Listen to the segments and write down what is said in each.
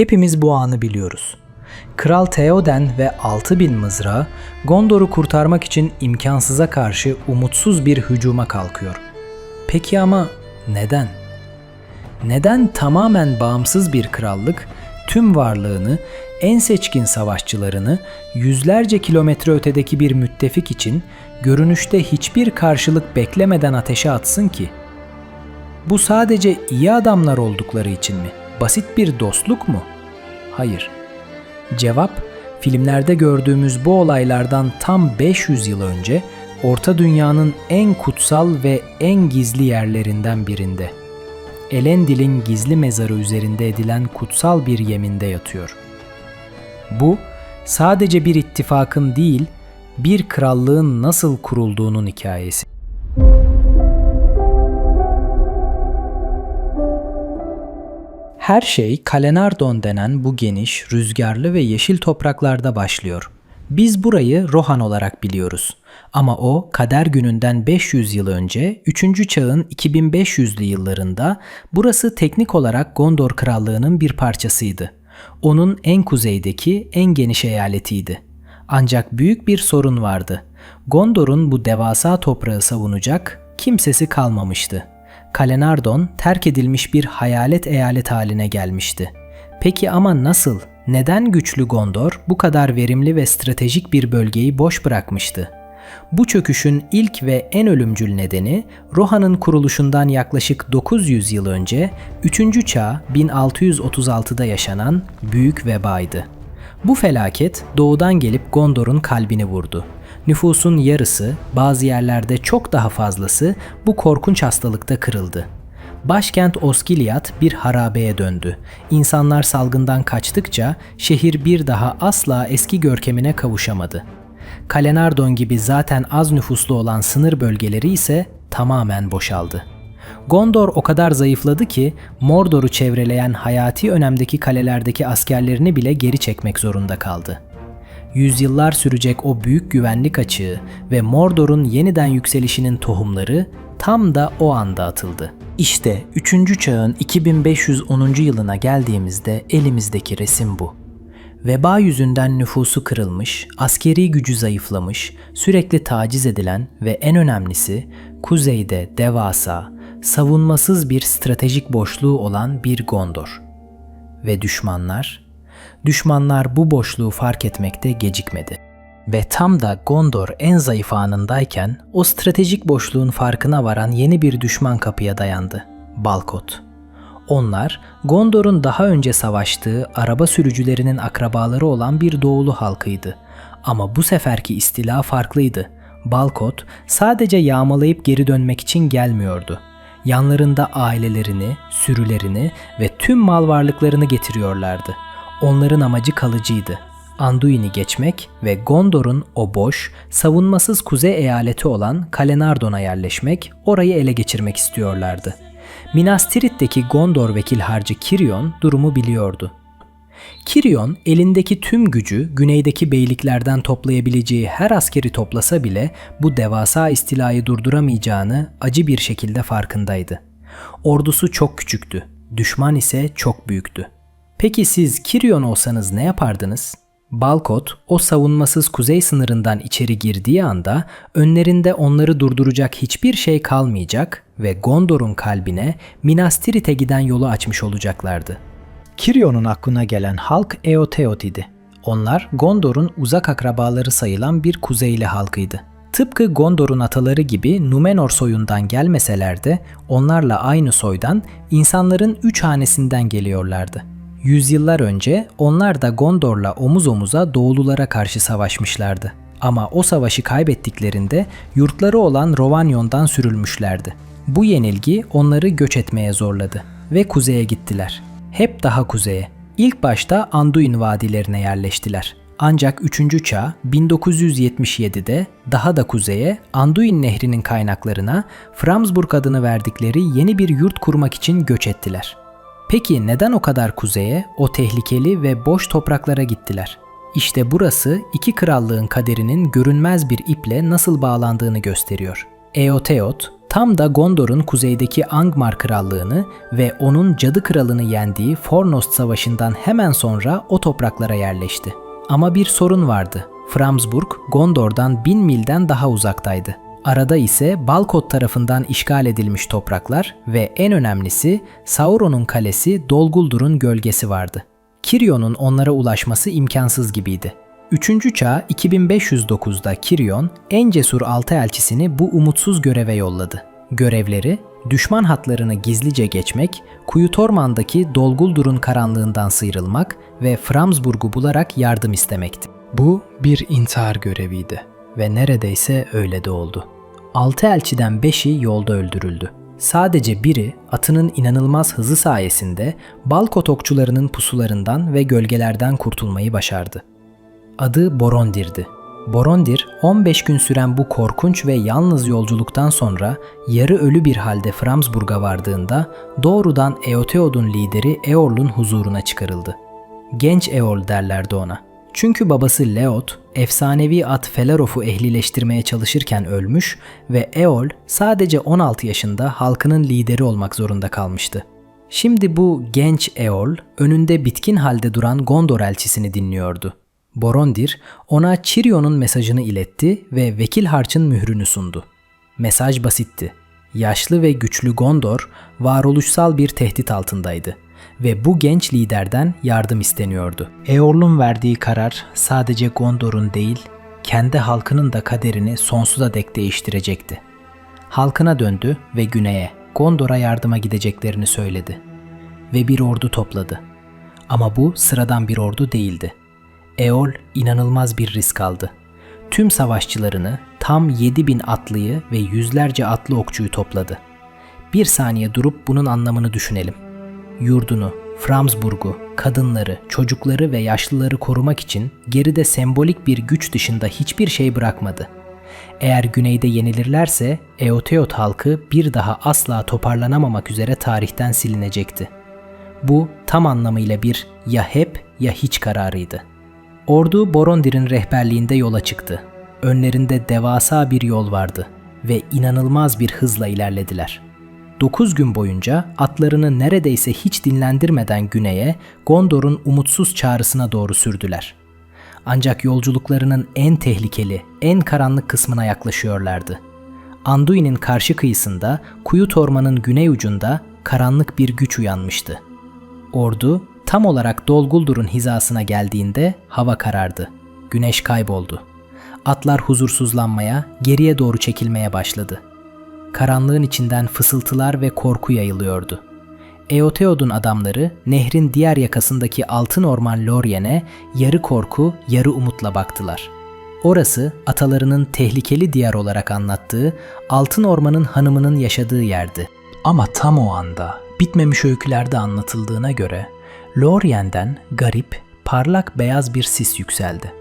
Hepimiz bu anı biliyoruz. Kral Theoden ve 6000 mızrağı Gondor'u kurtarmak için imkansıza karşı umutsuz bir hücuma kalkıyor. Peki ama neden? Neden tamamen bağımsız bir krallık tüm varlığını, en seçkin savaşçılarını yüzlerce kilometre ötedeki bir müttefik için görünüşte hiçbir karşılık beklemeden ateşe atsın ki? Bu sadece iyi adamlar oldukları için mi? Basit bir dostluk mu? Hayır. Cevap, filmlerde gördüğümüz bu olaylardan tam 500 yıl önce Orta Dünya'nın en kutsal ve en gizli yerlerinden birinde. Elendil'in gizli mezarı üzerinde edilen kutsal bir yeminde yatıyor. Bu sadece bir ittifakın değil, bir krallığın nasıl kurulduğunun hikayesi. Her şey Kalenardon denen bu geniş, rüzgarlı ve yeşil topraklarda başlıyor. Biz burayı Rohan olarak biliyoruz. Ama o kader gününden 500 yıl önce 3. çağın 2500'lü yıllarında burası teknik olarak Gondor Krallığı'nın bir parçasıydı. Onun en kuzeydeki en geniş eyaletiydi. Ancak büyük bir sorun vardı. Gondor'un bu devasa toprağı savunacak kimsesi kalmamıştı. Kalenardon terk edilmiş bir hayalet eyalet haline gelmişti. Peki ama nasıl, neden güçlü Gondor bu kadar verimli ve stratejik bir bölgeyi boş bırakmıştı? Bu çöküşün ilk ve en ölümcül nedeni Rohan'ın kuruluşundan yaklaşık 900 yıl önce 3. çağ 1636'da yaşanan büyük vebaydı. Bu felaket doğudan gelip Gondor'un kalbini vurdu. Nüfusun yarısı, bazı yerlerde çok daha fazlası bu korkunç hastalıkta kırıldı. Başkent Osgiliath bir harabeye döndü. İnsanlar salgından kaçtıkça şehir bir daha asla eski görkemine kavuşamadı. Kalenardon gibi zaten az nüfuslu olan sınır bölgeleri ise tamamen boşaldı. Gondor o kadar zayıfladı ki Mordor'u çevreleyen hayati önemdeki kalelerdeki askerlerini bile geri çekmek zorunda kaldı. Yüzyıllar sürecek o büyük güvenlik açığı ve Mordor'un yeniden yükselişinin tohumları tam da o anda atıldı. İşte 3. çağın 2510. yılına geldiğimizde elimizdeki resim bu. Veba yüzünden nüfusu kırılmış, askeri gücü zayıflamış, sürekli taciz edilen ve en önemlisi kuzeyde devasa, savunmasız bir stratejik boşluğu olan bir Gondor. Ve düşmanlar, düşmanlar bu boşluğu fark etmekte gecikmedi. Ve tam da Gondor en zayıf anındayken o stratejik boşluğun farkına varan yeni bir düşman kapıya dayandı. Balkot. Onlar Gondor'un daha önce savaştığı araba sürücülerinin akrabaları olan bir doğulu halkıydı. Ama bu seferki istila farklıydı. Balkot sadece yağmalayıp geri dönmek için gelmiyordu. Yanlarında ailelerini, sürülerini ve tüm mal varlıklarını getiriyorlardı. Onların amacı kalıcıydı. Anduin'i geçmek ve Gondor'un o boş, savunmasız kuzey eyaleti olan Kalenardon'a yerleşmek, orayı ele geçirmek istiyorlardı. Minas Tirith'teki Gondor vekil harcı Kirion durumu biliyordu. Kirion elindeki tüm gücü güneydeki beyliklerden toplayabileceği her askeri toplasa bile bu devasa istilayı durduramayacağını acı bir şekilde farkındaydı. Ordusu çok küçüktü, düşman ise çok büyüktü. Peki siz Kirion olsanız ne yapardınız? Balkot o savunmasız kuzey sınırından içeri girdiği anda önlerinde onları durduracak hiçbir şey kalmayacak ve Gondor'un kalbine Minas Tirith'e giden yolu açmış olacaklardı. Kirion'un aklına gelen halk Eotheot idi. Onlar Gondor'un uzak akrabaları sayılan bir kuzeyli halkıydı. Tıpkı Gondor'un ataları gibi Numenor soyundan gelmeseler de onlarla aynı soydan insanların üç hanesinden geliyorlardı. Yüzyıllar önce onlar da Gondor'la omuz omuza Doğululara karşı savaşmışlardı. Ama o savaşı kaybettiklerinde yurtları olan Rovanyon'dan sürülmüşlerdi. Bu yenilgi onları göç etmeye zorladı ve kuzeye gittiler. Hep daha kuzeye. İlk başta Anduin vadilerine yerleştiler. Ancak 3. çağ 1977'de daha da kuzeye Anduin nehrinin kaynaklarına Framsburg adını verdikleri yeni bir yurt kurmak için göç ettiler. Peki neden o kadar kuzeye, o tehlikeli ve boş topraklara gittiler? İşte burası iki krallığın kaderinin görünmez bir iple nasıl bağlandığını gösteriyor. Eotheot, Tam da Gondor'un kuzeydeki Angmar krallığını ve onun cadı kralını yendiği Fornost savaşından hemen sonra o topraklara yerleşti. Ama bir sorun vardı. Framsburg, Gondor'dan bin milden daha uzaktaydı. Arada ise Balkot tarafından işgal edilmiş topraklar ve en önemlisi Sauron'un kalesi Dolguldur'un gölgesi vardı. Kirion'un onlara ulaşması imkansız gibiydi. 3. çağ 2509'da Kirion en cesur altı elçisini bu umutsuz göreve yolladı. Görevleri düşman hatlarını gizlice geçmek, Kuyutorman'daki Dolguldur'un karanlığından sıyrılmak ve Framsburg'u bularak yardım istemekti. Bu bir intihar göreviydi ve neredeyse öyle de oldu. Altı elçiden beşi yolda öldürüldü. Sadece biri atının inanılmaz hızı sayesinde Balkot okçularının pusularından ve gölgelerden kurtulmayı başardı. Adı Borondir'di. Borondir 15 gün süren bu korkunç ve yalnız yolculuktan sonra yarı ölü bir halde Framsburg'a vardığında doğrudan Eotheod'un lideri Eorl'un huzuruna çıkarıldı. Genç Eorl derlerdi ona. Çünkü babası Leot, efsanevi at Felarof'u ehlileştirmeye çalışırken ölmüş ve Eol sadece 16 yaşında halkının lideri olmak zorunda kalmıştı. Şimdi bu genç Eol önünde bitkin halde duran Gondor elçisini dinliyordu. Borondir ona Chirion'un mesajını iletti ve vekil harçın mührünü sundu. Mesaj basitti. Yaşlı ve güçlü Gondor varoluşsal bir tehdit altındaydı ve bu genç liderden yardım isteniyordu. Eorl'un verdiği karar sadece Gondor'un değil, kendi halkının da kaderini sonsuza dek değiştirecekti. Halkına döndü ve güneye, Gondor'a yardıma gideceklerini söyledi. Ve bir ordu topladı. Ama bu sıradan bir ordu değildi. Eol inanılmaz bir risk aldı. Tüm savaşçılarını, tam 7000 atlıyı ve yüzlerce atlı okçuyu topladı. Bir saniye durup bunun anlamını düşünelim. Yurdunu, Framsburg'u, kadınları, çocukları ve yaşlıları korumak için geride sembolik bir güç dışında hiçbir şey bırakmadı. Eğer güneyde yenilirlerse Eotheot halkı bir daha asla toparlanamamak üzere tarihten silinecekti. Bu tam anlamıyla bir ya hep ya hiç kararıydı. Ordu Borondir'in rehberliğinde yola çıktı. Önlerinde devasa bir yol vardı ve inanılmaz bir hızla ilerlediler. 9 gün boyunca atlarını neredeyse hiç dinlendirmeden güneye, Gondor'un umutsuz çağrısına doğru sürdüler. Ancak yolculuklarının en tehlikeli, en karanlık kısmına yaklaşıyorlardı. Anduin'in karşı kıyısında, Kuyut Orman'ın güney ucunda karanlık bir güç uyanmıştı. Ordu tam olarak Dolguldur'un hizasına geldiğinde hava karardı. Güneş kayboldu. Atlar huzursuzlanmaya, geriye doğru çekilmeye başladı. Karanlığın içinden fısıltılar ve korku yayılıyordu. Eotheod'un adamları nehrin diğer yakasındaki altın orman Lorien'e yarı korku, yarı umutla baktılar. Orası atalarının tehlikeli diyar olarak anlattığı altın ormanın hanımının yaşadığı yerdi. Ama tam o anda bitmemiş öykülerde anlatıldığına göre Lorien'den garip, parlak beyaz bir sis yükseldi.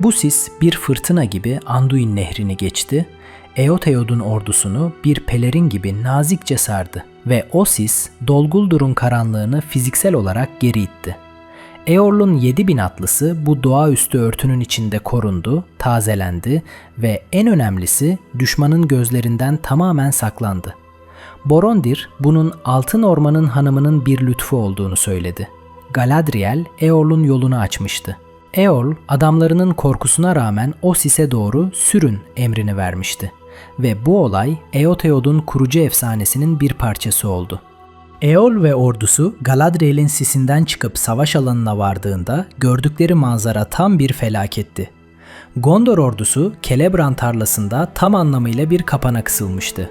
Bu sis bir fırtına gibi Anduin nehrini geçti, Eotheod'un ordusunu bir pelerin gibi nazikçe sardı ve o sis Dolguldur'un karanlığını fiziksel olarak geri itti. Eorl'un 7000 atlısı bu doğaüstü örtünün içinde korundu, tazelendi ve en önemlisi düşmanın gözlerinden tamamen saklandı. Borondir bunun Altın Orman'ın hanımının bir lütfu olduğunu söyledi. Galadriel Eorl'un yolunu açmıştı. Eorl adamlarının korkusuna rağmen o sise doğru sürün emrini vermişti ve bu olay Eotheod'un kurucu efsanesinin bir parçası oldu. Eol ve ordusu Galadriel'in sisinden çıkıp savaş alanına vardığında gördükleri manzara tam bir felaketti. Gondor ordusu Celebran tarlasında tam anlamıyla bir kapana kısılmıştı.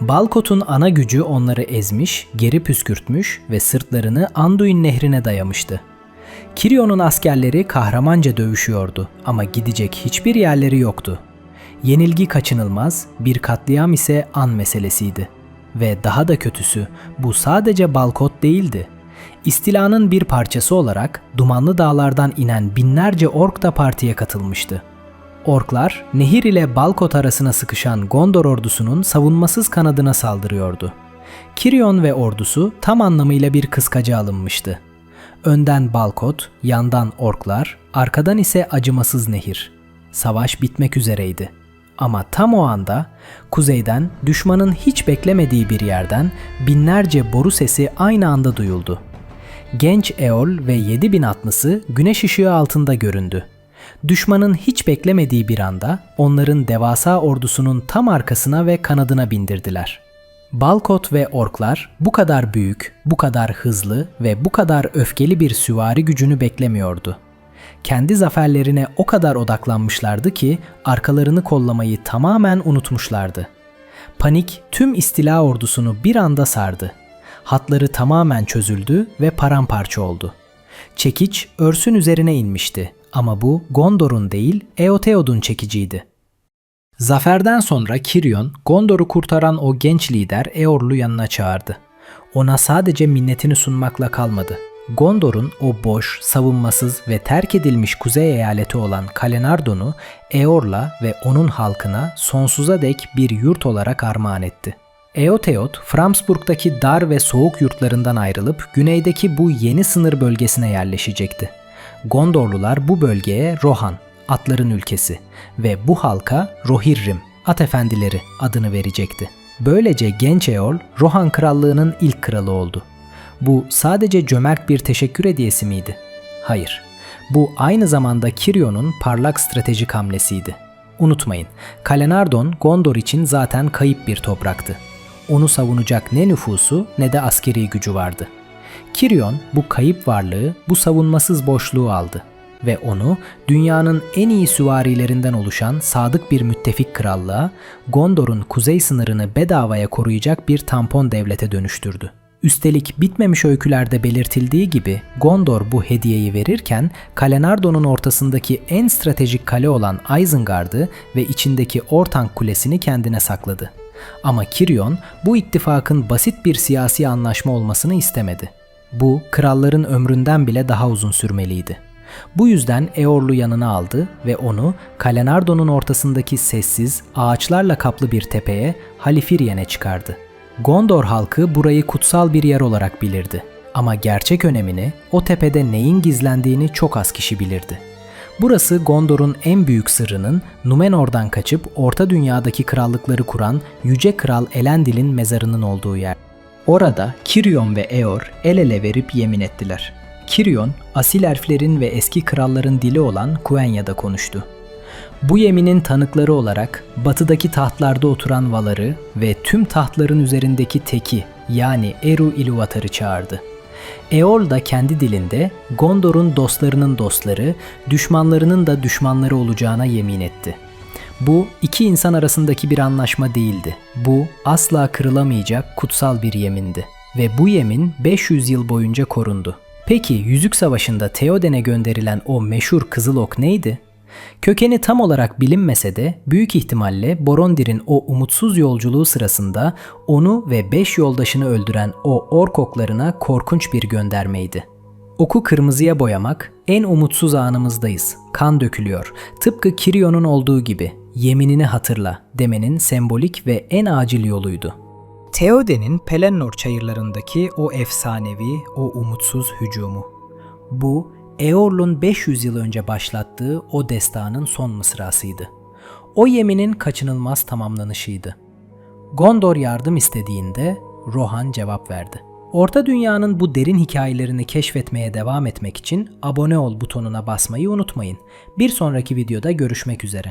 Balkot'un ana gücü onları ezmiş, geri püskürtmüş ve sırtlarını Anduin nehrine dayamıştı. Kirion'un askerleri kahramanca dövüşüyordu ama gidecek hiçbir yerleri yoktu. Yenilgi kaçınılmaz, bir katliam ise an meselesiydi. Ve daha da kötüsü bu sadece Balkot değildi. İstilanın bir parçası olarak dumanlı dağlardan inen binlerce ork da partiye katılmıştı. Orklar nehir ile Balkot arasına sıkışan Gondor ordusunun savunmasız kanadına saldırıyordu. Kirion ve ordusu tam anlamıyla bir kıskaca alınmıştı. Önden Balkot, yandan orklar, arkadan ise acımasız nehir. Savaş bitmek üzereydi. Ama tam o anda kuzeyden düşmanın hiç beklemediği bir yerden binlerce boru sesi aynı anda duyuldu. Genç Eol ve 7000 atlısı güneş ışığı altında göründü. Düşmanın hiç beklemediği bir anda onların devasa ordusunun tam arkasına ve kanadına bindirdiler. Balkot ve orklar bu kadar büyük, bu kadar hızlı ve bu kadar öfkeli bir süvari gücünü beklemiyordu. Kendi zaferlerine o kadar odaklanmışlardı ki arkalarını kollamayı tamamen unutmuşlardı. Panik tüm istila ordusunu bir anda sardı. Hatları tamamen çözüldü ve paramparça oldu. Çekiç örsün üzerine inmişti ama bu Gondor'un değil Eotheod'un çekiciydi. Zaferden sonra Kiryon, Gondor'u kurtaran o genç lider Eorl'u yanına çağırdı. Ona sadece minnetini sunmakla kalmadı. Gondor'un o boş, savunmasız ve terk edilmiş kuzey eyaleti olan Kalenardon'u Eorl'a ve onun halkına sonsuza dek bir yurt olarak armağan etti. Eotheod, Framsburg'daki dar ve soğuk yurtlarından ayrılıp güneydeki bu yeni sınır bölgesine yerleşecekti. Gondorlular bu bölgeye Rohan, atların ülkesi ve bu halka Rohirrim, at efendileri adını verecekti. Böylece genç Eol, Rohan krallığının ilk kralı oldu. Bu sadece cömert bir teşekkür hediyesi miydi? Hayır. Bu aynı zamanda Kiryon'un parlak stratejik hamlesiydi. Unutmayın, Kalenardon Gondor için zaten kayıp bir topraktı. Onu savunacak ne nüfusu ne de askeri gücü vardı. Kiryon bu kayıp varlığı, bu savunmasız boşluğu aldı ve onu dünyanın en iyi süvarilerinden oluşan sadık bir müttefik krallığa, Gondor'un kuzey sınırını bedavaya koruyacak bir tampon devlete dönüştürdü. Üstelik bitmemiş öykülerde belirtildiği gibi Gondor bu hediyeyi verirken Kalenardon'un ortasındaki en stratejik kale olan Isengard'ı ve içindeki Ortank Kulesi'ni kendine sakladı. Ama Kiryon bu ittifakın basit bir siyasi anlaşma olmasını istemedi. Bu kralların ömründen bile daha uzun sürmeliydi. Bu yüzden Eorl'u yanına aldı ve onu Kalenardon'un ortasındaki sessiz, ağaçlarla kaplı bir tepeye Halifiryen'e çıkardı. Gondor halkı burayı kutsal bir yer olarak bilirdi. Ama gerçek önemini, o tepede neyin gizlendiğini çok az kişi bilirdi. Burası Gondor'un en büyük sırrının Numenor'dan kaçıp Orta Dünya'daki krallıkları kuran Yüce Kral Elendil'in mezarının olduğu yer. Orada Kiryon ve Eor el ele verip yemin ettiler. Kiryon, asil elflerin ve eski kralların dili olan Quenya'da konuştu. Bu yeminin tanıkları olarak batıdaki tahtlarda oturan Valar'ı ve tüm tahtların üzerindeki Teki yani Eru Ilúvatar'ı çağırdı. Eol da kendi dilinde Gondor'un dostlarının dostları, düşmanlarının da düşmanları olacağına yemin etti. Bu iki insan arasındaki bir anlaşma değildi. Bu asla kırılamayacak kutsal bir yemindi ve bu yemin 500 yıl boyunca korundu. Peki Yüzük Savaşı'nda Theoden'e gönderilen o meşhur Kızıl Ok neydi? Kökeni tam olarak bilinmese de büyük ihtimalle Borondir'in o umutsuz yolculuğu sırasında onu ve beş yoldaşını öldüren o ork oklarına korkunç bir göndermeydi. Oku kırmızıya boyamak en umutsuz anımızdayız. Kan dökülüyor. Tıpkı Kiryon'un olduğu gibi yeminini hatırla demenin sembolik ve en acil yoluydu. Theoden'in Pelennor çayırlarındaki o efsanevi, o umutsuz hücumu. Bu Eorl'un 500 yıl önce başlattığı o destanın son mısrasıydı. O yeminin kaçınılmaz tamamlanışıydı. Gondor yardım istediğinde Rohan cevap verdi. Orta Dünya'nın bu derin hikayelerini keşfetmeye devam etmek için abone ol butonuna basmayı unutmayın. Bir sonraki videoda görüşmek üzere.